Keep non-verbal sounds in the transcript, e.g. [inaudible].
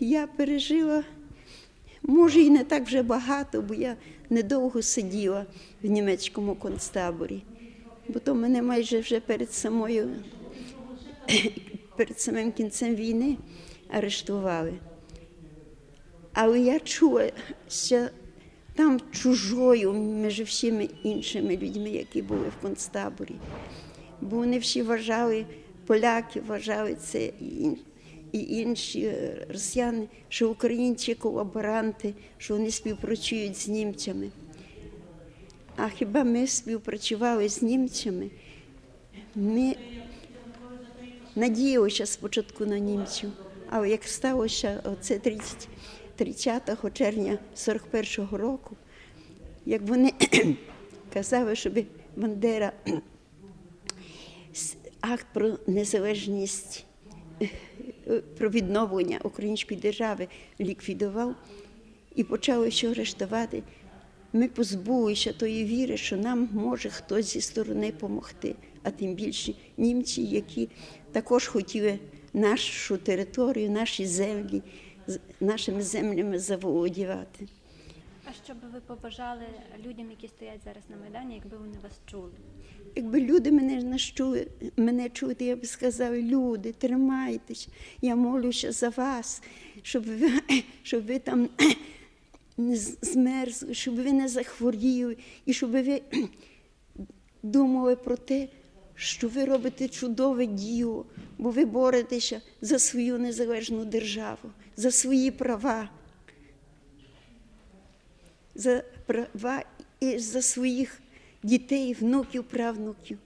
я пережила, може, і не так вже багато, бо я недовго сиділа в німецькому концтаборі. Бо то мене майже вже перед самою, перед самим кінцем війни арештували. Але я чула, що там чужою між всіма іншими людьми, які були в концтаборі. Бо вони всі вважали, поляки вважали це і, інші росіяни, що українці колаборанти, що вони співпрацюють з німцями. А хіба ми співпрацювали з німцями? Ми надіялися спочатку на німців, але як сталося оце 30, 30 червня 41-го року, як вони [clears throat] казали, щоб Бандера [clears throat] акт про незалежність, про відновлення української держави ліквідував і почали ще арештувати. Ми позбулися тої віри, що нам може хтось зі сторони допомогти, а тим більше німці, які також хотіли нашу територію, наші землі, нашими землями заволодівати. А що би ви побажали людям, які стоять зараз на Майдані, якби вони вас чули? Якби люди мене не чули, мене чути, я б сказала, люди, тримайтесь, я молюся за вас, щоб ви, [clears throat] щоб ви там [clears throat] не змерзли, щоб ви не захворіли, і щоб ви [clears throat] думали про те, що ви робите чудове діло, бо ви боретеся за свою незалежну державу, за свої права, за права і за своїх дітей, внуків, правнуків.